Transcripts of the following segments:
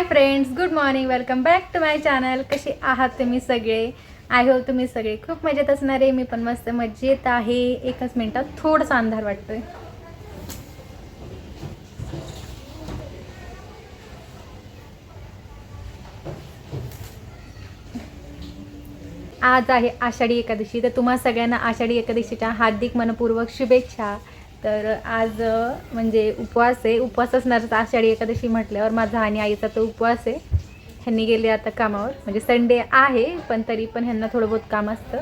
Hi friends good morning welcome back to my channel. कसे आहात तुम्ही सगळे? आय होप तुम्ही सगळे खूप मजेत असणार. आहे मी पण मस्त मजेत आहे. एकच मिनटात थोडासा अंधार वाटतोय. आज आहे आषाढी एकादशी. तर तुम्हा सगळ्यांना आषाढी एकादशीच्या हार्दिक मनपूर्वक शुभेच्छा. तर आज म्हणजे उपवास आहे. उपवास असणारच आषाढी एकादशी म्हटल्यावर माझा आणि आईचा तो उपवास आहे. ह्यांनी गेले आता कामावर. म्हणजे संडे आहे पण तरी पण ह्यांना थोडं बहुत काम असतं.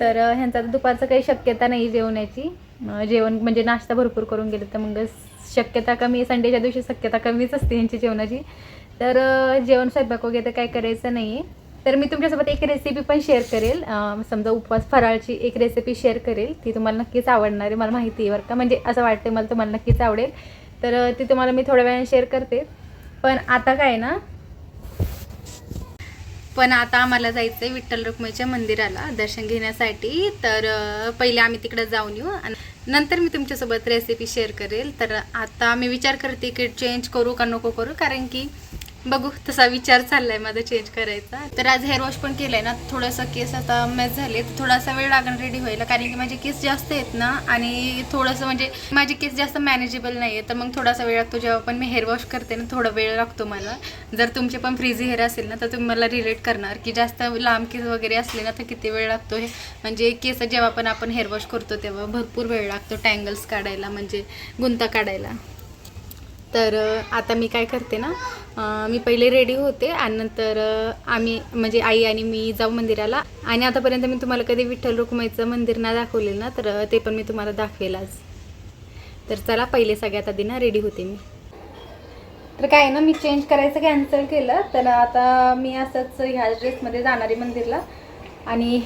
तर ह्यांचा आता दुपारचं काही शक्यता नाही जेवण्याची. जेवण म्हणजे नाश्ता भरपूर करून गेले तर मग शक्यता कमी संडेच्या दिवशी शक्यता कमीच असते ह्यांची जेवणाची. तर जेवण स्वयंपाक वगैरे काय करायचं नाही आहे तर मी तुमच्यासोबत एक रेसिपी पण शेअर करेल. समजा उपवास फराळची एक रेसिपी शेअर करेल. ती तुम्हाला नक्कीच आवडणार आहे. मला माहिती आहे बरं का. म्हणजे असं वाटतं मला तुम्हाला नक्कीच आवडेल. तर ती तुम्हाला मी थोड्या वेळाने शेअर करते. पण आता काय ना? पण आता आम्हाला जायचं आहे विठ्ठल रुक्मईच्या मंदिराला दर्शन घेण्यासाठी. तर पहिले आम्ही तिकडे जाऊन येऊ आणि नंतर मी तुमच्यासोबत रेसिपी शेअर करेल. तर आता मी विचार करते की चेंज करू का नको करू? कारण की बघू तसा विचार चाललाय माझा चेंज करायचा. तर आज हेअर वॉश पण केलंय ना थोडंसं केस आता मॅच झाले तर थोडासा वेळ लागणार रेडी व्हायला कारण की माझे केस जास्त आहेत ना आणि थोडंसं म्हणजे माझे केस जास्त मॅनेजेबल नाही आहे तर मग थोडासा वेळ लागतो. जेव्हा पण मी हेअर वॉश करते ना थोडा वेळ लागतो मला. जर तुमचे पण फ्रीझी हेअर असेल ना तर तुम्ही मला रिलेट करणार की जास्त लांब केस वगैरे असले ना तर किती वेळ लागतो हे. म्हणजे केस जेव्हा पण आपण हेअर वॉश करतो तेव्हा भरपूर वेळ लागतो टँगल्स काढायला म्हणजे गुंता काढायला. तर आता मी काय करते ना मी पहिले रेडी होते आणि नंतर आम्ही म्हणजे आई आणि मी जाऊ मंदिराला. आणि आतापर्यंत मी तुम्हाला कधी विठ्ठल रुक्माईचं मंदिर ना दाखवलेलं ना तर ते पण मी तुम्हाला दाखवेल आज. तर चला पहिले सगळ्यात आधी ना रेडी होते मी. तर काय आहे ना मी चेंज करायचं कॅन्सल केलं. तर आता मी असंच ह्या ड्रेसमध्ये जाणार आहे मंदिरला. आणि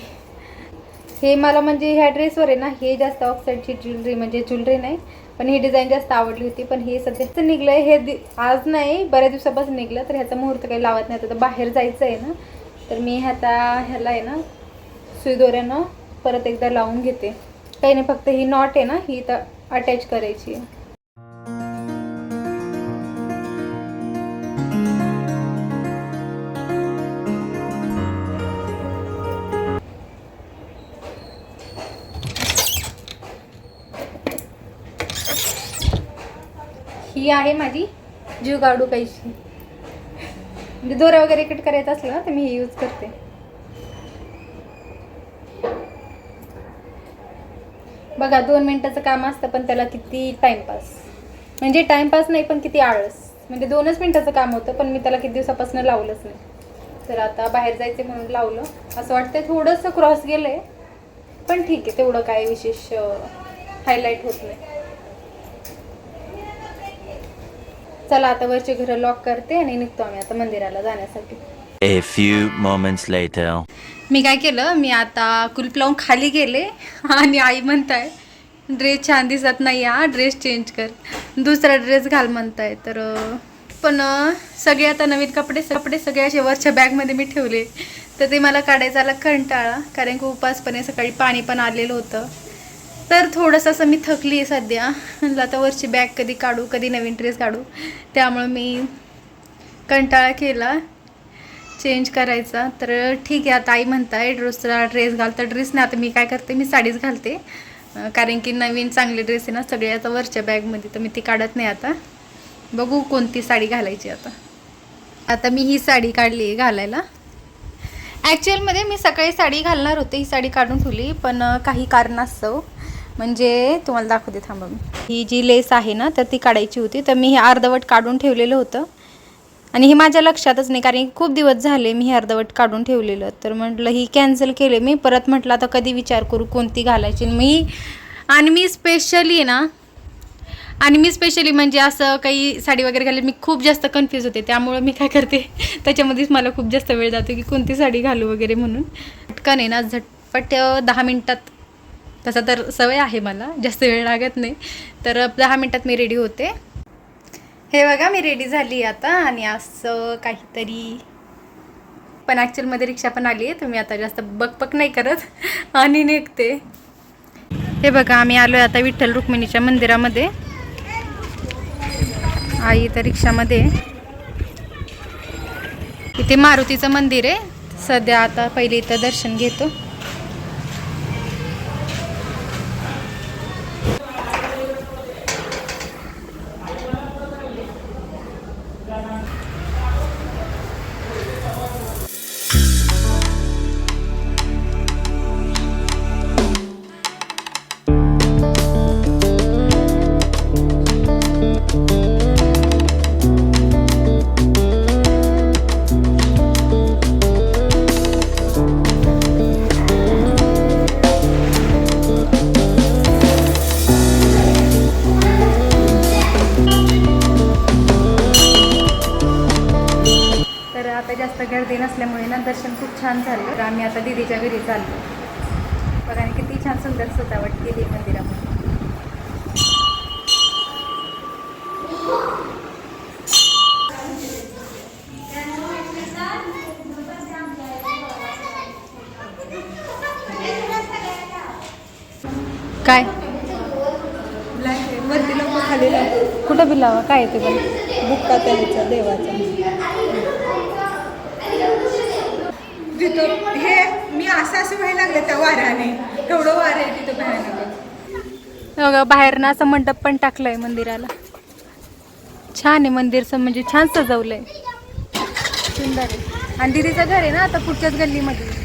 हे मला म्हणजे ह्या ड्रेसवर आहे ना हे जास्त ऑक्साईडची ज्वेलरी म्हणजे ज्वेलरी नाही. पण ही डिझाईन जास्त आवडली होती पण हे सध्या निघलं आहे हे दि आज नाही बऱ्याच दिवसापासून निघलं तर ह्याचा मुहूर्त काही लावत नाही. आता बाहेर जायचं आहे ना. तर मी ह्याचा ह्याला आहे ना सुईदोऱ्यानं परत एकदा लावून घेते. काही नाही फक्त ही नॉट आहे ना ही तर अटॅच करायची आहे. ही आहे माझी. जीव गाडू काहीशी म्हणजे दोऱ्या वगैरे कट करायचं असलं ना तर मी हे यूज करते. बघा दोन मिनिटाचं काम असतं पण त्याला किती टाइमपास म्हणजे टाइमपास नाही पण किती आळस म्हणजे दोनच मिनिटाचं काम होतं पण मी त्याला किती दिवसापासून लावलंच नाही. तर आता बाहेर जायचे म्हणून लावलं. असं वाटतंय थोडंसं क्रॉस गेलंय पण ठीक आहे तेवढं काय विशेष हायलाईट होत नाही. चला आता वरची घरं लॉक करते आणि निघतो आम्ही आता मंदिराला जाण्यासाठी. A few moments later. मी काय केलं मी आता कुलप लावून खाली गेले आणि आई म्हणताय ड्रेस छान दिसत नाही हा ड्रेस चेंज कर. दुसरा ड्रेस घाल म्हणताय तर अं, पण अं, सगळे आता नवीन कपडे कपडे सगळे असे वरच्या बॅगमध्ये मी ठेवले. तर ते मला काढायचा आला कंटाळा कारण की उपासपणे सकाळी पाणी पण आलेलं होतं. तर थोडंसं असं मी थकली आहे सध्या. म्हणलं आता वरची बॅग कधी काढू कधी नवीन ड्रेस काढू. त्यामुळं मी कंटाळा केला. चेंज करायचा. तर ठीक आहे आता आई म्हणताय रोजचा ड्रेस घाल. तर ड्रेस नाही आता मी काय करते मी साडीच घालते. कारण की नवीन चांगले ड्रेस आहे ना सगळे आता वरच्या बॅगमध्ये तर मी ती काढत नाही आता. बघू कोणती साडी घालायची आता. आता मी ही साडी काढली आहे घालायला. ॲक्च्युअलमध्ये मी सकाळी साडी घालणार होते ही साडी काढून ठेवली पण काही कारणास्तव. म्हणजे तुम्हाला दाखवते थांबा मी. ही जी लेस आहे ना तर ती काढायची होती. तर मी हे अर्धवट काढून ठेवलेलं होतं. आणि हे माझ्या लक्षातच नाही कारण खूप दिवस झाले मी हे अर्धवट काढून ठेवलेलं. तर म्हटलं ही कॅन्सल केले मी. परत म्हटलं आता कधी विचार करू कोणती घालायची? मी आणि मी स्पेशली ना आणि मी स्पेशली म्हणजे असं काही साडी वगैरे घालली मी खूप जास्त कन्फ्यूज होते. त्यामुळं मी काय करते त्याच्यामध्येच मला खूप जास्त वेळ जातो की कोणती साडी घालू वगैरे म्हणून. पटकन आहे ना झटपट दहा मिनटात तसा तर सवय आहे मला जास्त वेळ लागत नाही. तर दहा मिनटात मी रेडी होते. हे बघा मी रेडी झाली आता आणि असं काहीतरी. पण ॲक्च्युअलमध्ये रिक्षा पण आली आहे तर मी आता जास्त बकपक नाही करत आणि निघते. हे बघा आम्ही आलो आहे आता विठ्ठल रुक्मिणीच्या मंदिरामध्ये. आई तर रिक्षामध्ये. इथे मारुतीचं मंदिर आहे. सध्या आता पहिले इथं दर्शन घेतो. काय? वरती खाली कुठं बिलावा? काय येते पण? बुक्का त्यांचा देवाचा. तिथं हे मी असं असं व्हायला लागले त्या वाऱ्याने. एवढं वारं आहे तिथं भयानक. बघा बाहेर ना असं मंडप पण टाकलंय मंदिराला. छान आहे मंदिरचं म्हणजे छान सजवलंय. सुंदर आहे. आणि दिदीचं घर आहे ना आता पुढच्याच गल्लीमध्ये.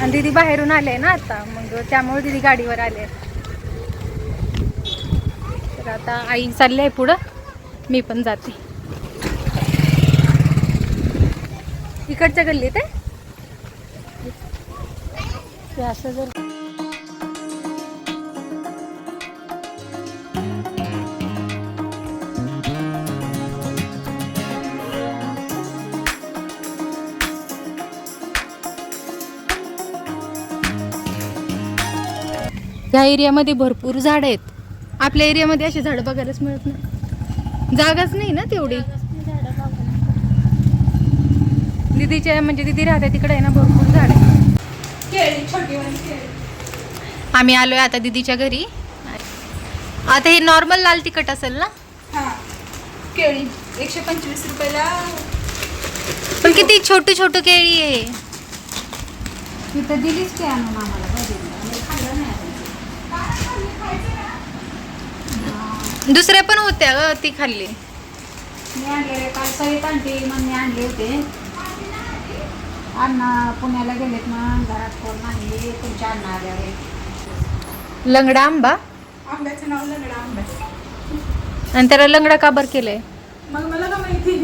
आणि दिदी बाहेरून आले ना आता मग त्यामुळे दिदी गाडीवर आले. तर आता आई चालली आहे पुढं मी पण जाते. इकडच्या गल्लीत आहे? ते असं जर ह्या एरियामध्ये भरपूर झाडं आहेत. आपल्या एरियामध्ये अशी झाडं बघायलाच मिळत नाही. जागाच नाही ना तेवढी. दिदीच्या म्हणजे दिदी राहते तिकडे आहे ना भरपूर झाड आम्ही आलोय आता दिदीच्या घरी. आता हे नॉर्मल लाल तिखट असेल ना? हां. केळी एकशे पंचवीस रुपयाला. पण किती छोटू छोटू केळी आहे. तिथं दिलीच ते आणून आम्हाला खाल्लं नाही दुसऱ्या पण होत्या ग ती खाल्ली. मी आणलेले काल सवित आणते मग मी आणले होते. अण्णा पुण्याला गेलेत ना घरात कोण नाही तुमच्या अण्णा आल्यावर लंगडा आंबा? आंब्याचं नाव लंगडा आंबा. आणि त्याला लंगडा का बरं केलंय? मग मला का माहिती?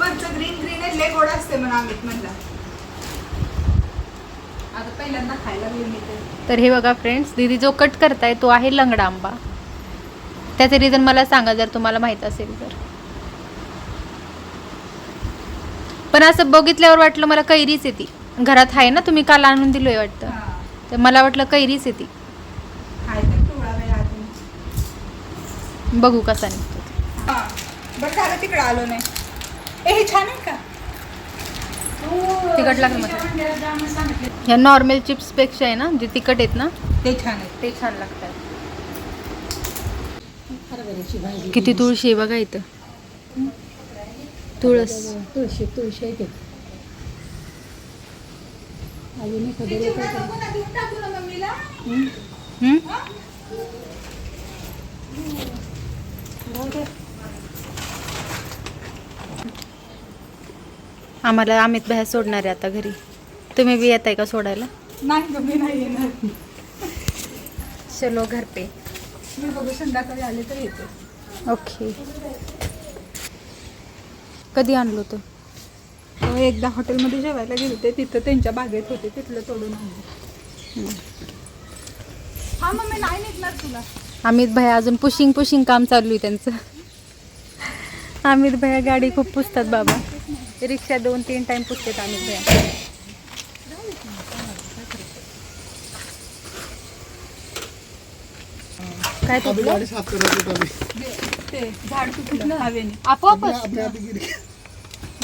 वरचं ग्रीन ग्रीन लय गोड असते म्हणून आंबीत म्हणला. आता पहिल्यांदा खायला मी तर. तर हे बघा फ्रेंड्स दीदी जो कट करताय तो आहे लंगडा आंबा. त्याचे रिझन मला सांगा जर तुम्हाला माहीत असेल तर. पण असं बघितल्यावर वाटलं मला कैरीच येते. घरात आहे ना तुम्ही काल आणून दिलोय वाटतं. तर मला वाटलं कैरीच येते. बघू कसा निघतो. हां. तिकडं आलो नाही. हे छान आहे का? तिखट लागलं ह्या नॉर्मल चिप्सपेक्षा आहे ना जे तिखट आहेत ना ते छान आहे ते छान लागतात. किती तुळशी आहे बघा इथं. तुळस. तुळशी तुळशी आहे ते. अजून. आम्हाला अमित भया सोडणार आहे आता घरी. तुम्ही बी येत आहे का सोडायला? नाही मम्मी नाही येणार. चलो घर पे. मी बघू संध्याकाळी आले तर येते. ओके. कधी आणलो तो एकदा हॉटेलमध्ये जेवायला गेले होते. तिथं त्यांच्या बागेत होते. तिथलं तोडून आणलं. हा मम्मी नाही निघणार तुला. अमित भया अजून पुशिंग पुशिंग काम चालू आहे त्यांचं. अमित भया गाडी खूप पुसतात बाबा. रिक्षा दोन तीन टाइम पुसतात अमित भया. काय तुटलं? गाड़ी साफ ते झाड तुटलं हवेने. आपोआपच. गिर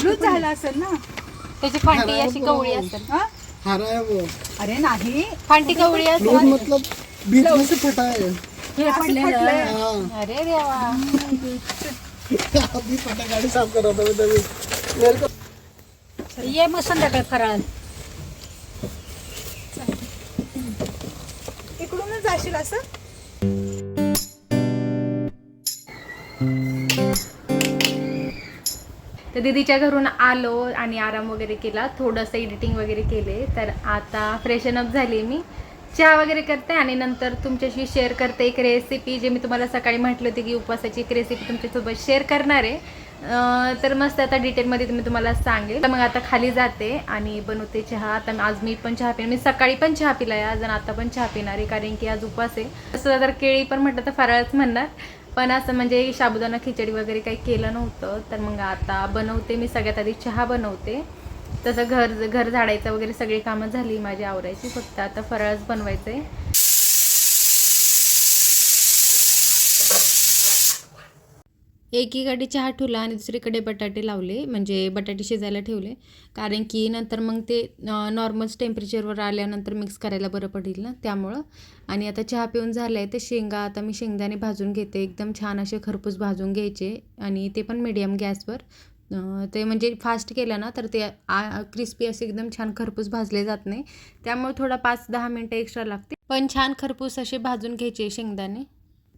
लूज झालं असेल ना? त्याची फांटी अशी कवळी असेल. हा? हरा है वो अरे नाही. फांटी कवळी रोड असेल. मतलब बीच में से फटा है हे असं फटलंय. हाँ. अरे देवा. अभी पटा गाड़ी साफ कर रहा था मैं तभी मेरे को तर ये मग संध्याकाळी फराळ. इकडूनच जाशील असं? तर दीदीच्या घरून आलो आणि आराम वगैरे केला. थोडंसं एडिटिंग वगैरे केले. तर आता फ्रेशन अप झाली मी. चहा वगैरे करते आणि नंतर तुमच्याशी शेअर करते एक रेसिपी जे मी तुम्हाला सकाळी म्हटलं होती की उपवासाची एक रेसिपी तुमच्यासोबत शेअर करणार आहे. तर मस्त आता डिटेलमध्ये मी तुम्हाला सांगेल. तर मग आता खाली जाते आणि बनवते चहा. आता आज मी पण चहा पिणार. मी सकाळी पण चहा पिला आज आणि आता पण चहा पिणार आहे कारण की आज उपवास आहे. तसं जर केळी पण म्हटलं तर फराळच म्हणणार. पण असं म्हणजे साबुदाणा खिचडी वगैरे काही केलं नव्हतं तर मग आता बनवते मी सगळ्यात आधी चहा बनवते. तसं घर घर झाडायचं वगैरे सगळी कामं झाली माझी आवरायची फक्त आता फराळच बनवायचं आहे एकीकडे चहा ठेवला आणि दुसरीकडे बटाटे लावले म्हणजे बटाटे शिजायला ठेवले. कारण की नंतर मग ते नॉर्मल टेम्परेचरवर आल्यानंतर मिक्स करायला बरं पडेल ना त्यामुळं. आणि आता चहा पिऊन झालं आहे तर शेंगा आता मी शेंगदाणे भाजून घेते. एकदम छान असे खरपूस भाजून घ्यायचे आणि ते पण मिडियम गॅसवर ते म्हणजे फास्ट केलं ना तर ते क्रिस्पी असे एकदम छान खरपूस भाजले जात नाही. त्यामुळे थोडा पाच दहा मिनटं एक्स्ट्रा लागते पण छान खरपूस असे भाजून घ्यायचे शेंगदाणे.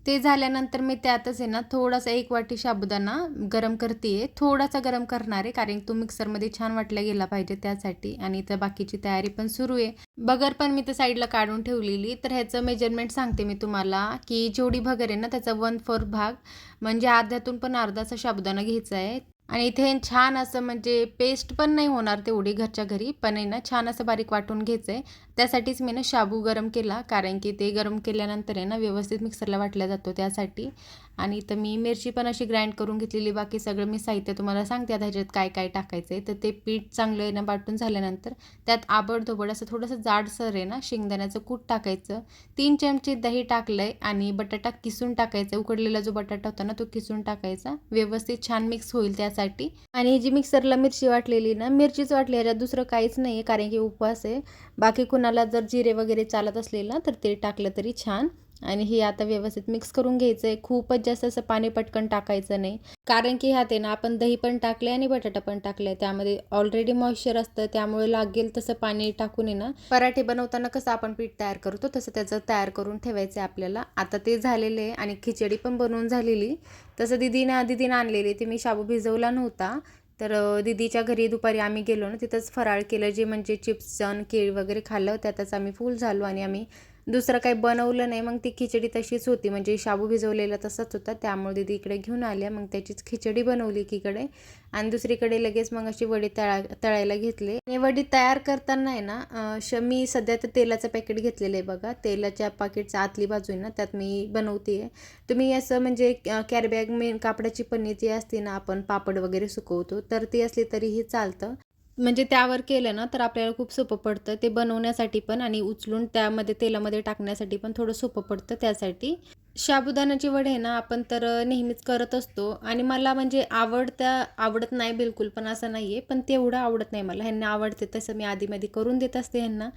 ते झाल्यानंतर मी त्यातच आहे ना थोडासा एक वाटी साबुदाणा गरम करते आहे थोडासा गरम करणार आहे कारण तो मिक्सरमध्ये छान वाटला गेला पाहिजे त्यासाठी. आणि इथं बाकीची तयारी पण सुरू आहे. बगर पण मी तर साईडला काढून ठेवलेली तर ह्याचं मेजरमेंट सांगते मी तुम्हाला की जेवढी भगर आहे ना त्याचा वन फोर भाग म्हणजे अर्ध्यातून पण अर्धाचा साबुदाणा घ्यायचा आहे. आणि इथे छान असं म्हणजे पेस्ट पण नाही होणार तेवढी घरच्या घरी पण आहे ना छान असं बारीक वाटून घ्यायचं आहे त्यासाठीच मी ना शाबू गरम केला कारण की ते गरम केल्यानंतर आहे ना व्यवस्थित मिक्सरला वाटला जातो त्यासाठी. आणि इथं मी मिरची पण अशी ग्राइंड करून घेतलेली बाकी सगळं मी साहित्य तुम्हाला सांगते. आता ह्याच्यात काय काय टाकायचं आहे तर ते पीठ चांगलं आहे ना वाटून झाल्यानंतर त्यात आबडधोबड असं थोडंसं जाडसर आहे ना शेंगदाण्याचं कूट टाकायचं. तीन चमचे दही टाकलं आहे आणि बटाटा किसून टाकायचा. उकडलेला जो बटाटा होता ना तो किसून टाकायचा. व्यवस्थित छान मिक्स होईल त्यासाठी. आणि ही जी मिक्सरला मिरची वाटलेली ना मिरचीच वाटली ह्याच्यात दुसरं काहीच नाही आहे कारण की उपवास आहे. बाकी कुणाला जर जिरे वगैरे चालत असले ना तर ते टाकलं तरी छान. आणि हे आता व्यवस्थित मिक्स करून घ्यायचं आहे खूपच जास्त असं पाणी पटकन टाकायचं नाही. कारण की ह्यात आहे ना आपण दही पण टाकले आणि बटाटा पण टाकले त्यामध्ये ऑलरेडी मॉइश्चर असतं त्यामुळे लागेल तसं पाणी टाकून आहे ना. पराठे बनवताना कसं आपण पीठ तयार करतो तसं त्याचं तयार करून ठेवायचं आहे आपल्याला. आता ते झालेलं आहे आणि खिचडी पण बनवून झालेली. तसं दिदीनं दिदीनं आणलेली ती मी शाबू भिजवला नव्हता. तर दिदीच्या दीदीच्या घरी दुपारी आम्ही गेलो ना तिथंच फराळ केलं जे म्हणजे चिप्स अन केळी वगैरे खाल्लं त्यातच आम्ही फुल झालो आणि आम्ही दुसरं काही बनवलं नाही मग ती खिचडी तशीच होती. म्हणजे शाबू भिजवलेला तसाच होता. त्यामुळे दिदी इकडे घेऊन आल्या. मग त्याचीच खिचडी बनवली एकीकडे. आणि दुसरीकडे लगेच मग अशी वडी तळा तळायला घेतले. आणि वडी तयार करताना आहे ना श मी सध्या तर तेलाचं पॅकेट घेतलेलं आहे बघा. तेलाच्या पाकिटच्या आतली बाजू आहे ना त्यात मी बनवते आहे तुम्ही असं म्हणजे कॅरीबॅग मेन कापडाची पन्नी जी असते ना आपण पापड वगैरे सुकवतो तर ती असली तरीही चालतं. म्हणजे त्यावर केलं ना तर आपल्याला खूप सोपं पडतं. ते बनवण्यासाठी पण आणि उचलून त्यामध्ये तेलामध्ये टाकण्यासाठी पण थोडं सोपं पडतं त्यासाठी. साबुदाण्याची वडे आहे ना आपण तर नेहमीच करत असतो. आणि मला म्हणजे आवडत्या आवडत नाही बिलकुल पण असं नाही आहे पण तेवढं आवडत नाही मला. ह्यांना आवडते तसं मी आधीमध्ये करून देत असते ह्यांना.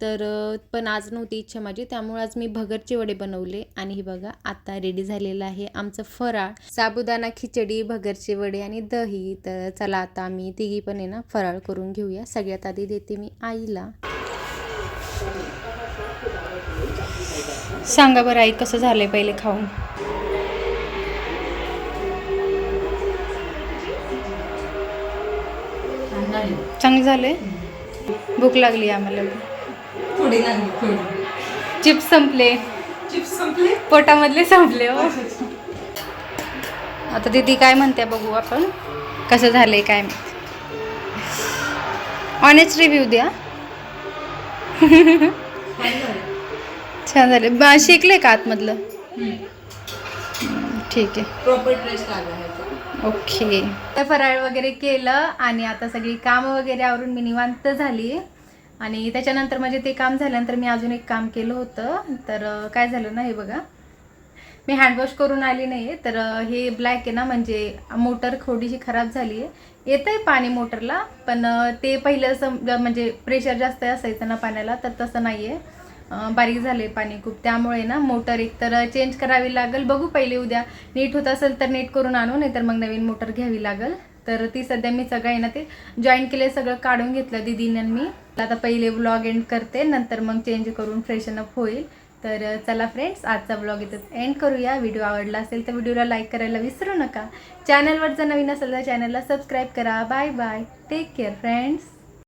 तर पण आज नव्हती इच्छा माझी. त्यामुळे आज मी भगरचे वडे बनवले. आणि ही बघा आता रेडी झालेलं आहे आमचं फराळ. साबुदाणा खिचडी भगरचे वडे आणि दही. तर चला आता आम्ही तिघी पण आहे ना फराळ करून घेऊया. सगळ्यात आधी देते मी आईला. सांगा बरं आई कसं झालंय पहिले खाऊन? चांगले झाले भूक लागली आम्हाला. थोडी लागली थोडी. चिप्स संपले. चिप्स संपले? पोटामधले संपले हो. आता दीदी काय म्हणते बघू आपण. कसं झालंय काय ऑनेस्ट रिव्ह्यू द्या. छान झाले. बा शिकले का आतमधलं? ठीक आहे. प्रॉपर ड्रेस लागला आहे ओके तर फराळ वगैरे केलं आणि आता सगळी कामं वगैरे आवरून मी निवांत झाली. आणि त्याच्यानंतर म्हणजे ते काम झाल्यानंतर मी अजून एक काम केलं होतं. तर काय झालं ना हे बघा. मी हँडवॉश करून आली नाही तर हे ब्लॅक आहे ना म्हणजे मोटर थोडीशी खराब झाली आहे येतं आहे पाणी मोटरला पण ते पहिलं असं म्हणजे प्रेशर जास्त असायचं ना पाण्याला तर तसं नाही आहे बारीक बारीक झाले पाणी खूप. त्यामुळे ना मोटर एकतर चेंज करावी लागेल. बघू पहिले उद्या. नीट होत असेल तर नीट करून आणू नाही तर मग नवीन मोटर घ्यावी लागेल. तर ती सध्या मी सगळं आहे ना ते जॉईन केले सगळं काढून घेतलं दिदीनं मी. आता पहिले ब्लॉग एंड करते नंतर मग चेंज करून फ्रेशन अप होईल. तर चला फ्रेंड्स आजचा ब्लॉग इथं एंड करूया. व्हिडिओ आवडला असेल तर व्हिडिओला लाईक करायला विसरू नका. चॅनलवर जर नवीन असेल तर चॅनलला सबस्क्राईब करा. Bye bye take care friends